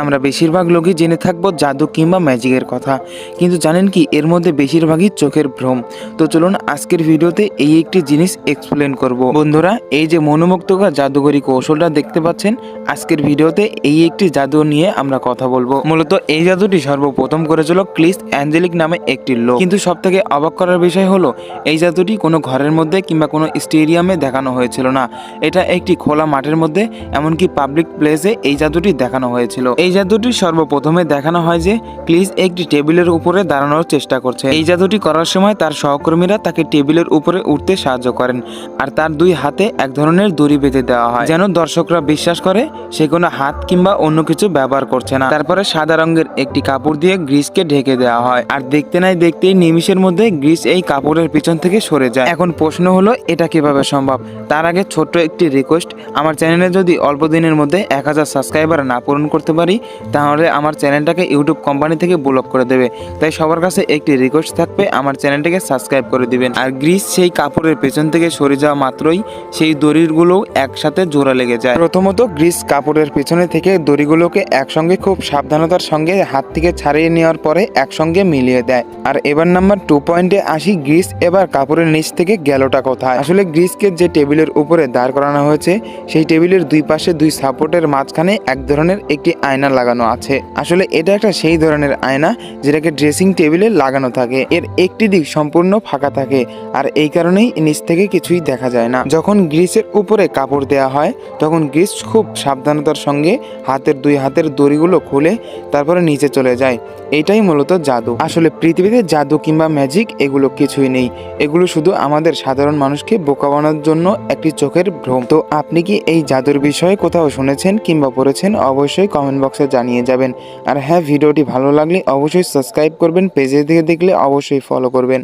আমরা বেশিরভাগ লোকই জেনে থাকব জাদু কিংবা ম্যাজিকের কথা। কিন্তু জানেন কি, এর মধ্যে বেশিরভাগই চোখের ভ্রম। তো চলুন আজকের ভিডিওতে এই একটি জিনিস এক্সপ্লেন করব। বন্ধুরা, এই যে মনোমুগ্ধকর জাদুকরী কৌশলটা দেখতে পাচ্ছেন, আজকের ভিডিওতে এই একটি জাদু নিয়ে আমরা কথা বলব। মূলত এই জাদুটি সর্বপ্রথম করেছিল ক্লিস অ্যাঞ্জেলিক নামে একটি লোক। কিন্তু সব থেকে অবাক করার বিষয় হলো, এই জাদুটি কোনো ঘরের মধ্যে কিংবা কোনো স্টেডিয়ামে দেখানো হয়েছিল না। এটা একটি খোলা মাঠের মধ্যে, এমনকি পাবলিক প্লেসে এই জাদুটি দেখানো হয়েছিল। এই জাদুটি সর্বপ্রথমে দেখানো হয় যে ক্লিস একটি টেবিলের উপরে দাঁড়ানোর চেষ্টা করছে। এই জাদুটি করার সময় তার সহকর্মীরা তাকে টেবিলের উপরে উঠতে সাহায্য করেন আর তার দুই হাতে এক ধরনের দড়ি বেঁধে দেওয়া হয়, যেন দর্শকরা বিশ্বাস করে সে কোনো হাত কিংবা অন্য কিছু ব্যবহার করছে না। তারপরে সাদা রঙের একটি কাপড় দিয়ে গ্রিসকে ঢেকে দেওয়া হয় আর দেখতে নাই দেখতেই নিমিষের মধ্যে গ্রিস এই কাপড়ের পিছন থেকে সরে যায়। এখন প্রশ্ন হলো, এটা কীভাবে সম্ভব? তার আগে ছোট্ট একটি রিকোয়েস্ট আমার চ্যানেলে যদি অল্প দিনের মধ্যে এক হাজার সাবস্ক্রাইবার না পূরণ করতে পারি তাহলে আমার চ্যানেলটাকে ইউটিউব কোম্পানি থেকে ব্লক করে দেবে। তাই সবার কাছে একটি রিকোয়েস্ট থাকবে, আমার চ্যানেলটাকে সাবস্ক্রাইব করে দিবেন। আর গ্রিস সেই কাপড়ের পেছন থেকে সরে যাওয়া মাত্রই সেই দড়িগুলো একসাথে জোড়া লেগে যায়। প্রথমত গ্রিস কাপড়ের পেছনে থেকে দড়িগুলোকে একসঙ্গে খুব সাবধানতার সঙ্গে হাত থেকে ছাড়িয়ে নেওয়ার পরে একসঙ্গে মিলিয়ে দেয়। আর এবার নাম্বার টু পয়েন্টে আসি গ্রিস, এবার কাপড়ের নিচ থেকে গেলোটা কোথায়? আসলে গ্রিসকে যে টেবিলের উপরে দাঁড় করানো হয়েছে, সেই টেবিলের দুই পাশে দুই সাপোর্টের মাঝখানে এক ধরনের একটি আয়না লাগানো আছে। আসলে এটা একটা সেই ধরনের আয়না যেটাকে ড্রেসিং টেবিলে লাগানো থাকে। এর একটি দিক সম্পূর্ণ ফাঁকা থাকে আর এই কারণেই নিচ থেকে কিছুই দেখা যায় না। যখন গ্রিসের উপরে কাপড় দেওয়া হয়, তখন গ্রিস খুব সাবধানতার সঙ্গে হাতের দুই হাতের দড়িগুলো খুলে তারপরে নিচে চলে যায়। এটাই মূলত জাদু। আসলে পৃথিবীতে জাদু কিংবা ম্যাজিক এগুলো কিছুই নেই। এগুলো শুধু আমাদের সাধারণ মানুষকে বোকা বানানোর জন্য একটি চোখের ভ্রম। তো আপনি কি এই জাদুর বিষয়ে কোথাও শুনেছেন কিংবা পড়েছেন? অবশ্যই কমেন্ট বক্সে জানিয়ে যাবেন। আর হ্যাঁ ভিডিওটি ভালো লাগলে অবশ্যই সাবস্ক্রাইব করবেন পেজে থেকে দেখলে অবশ্যই ফলো করবেন।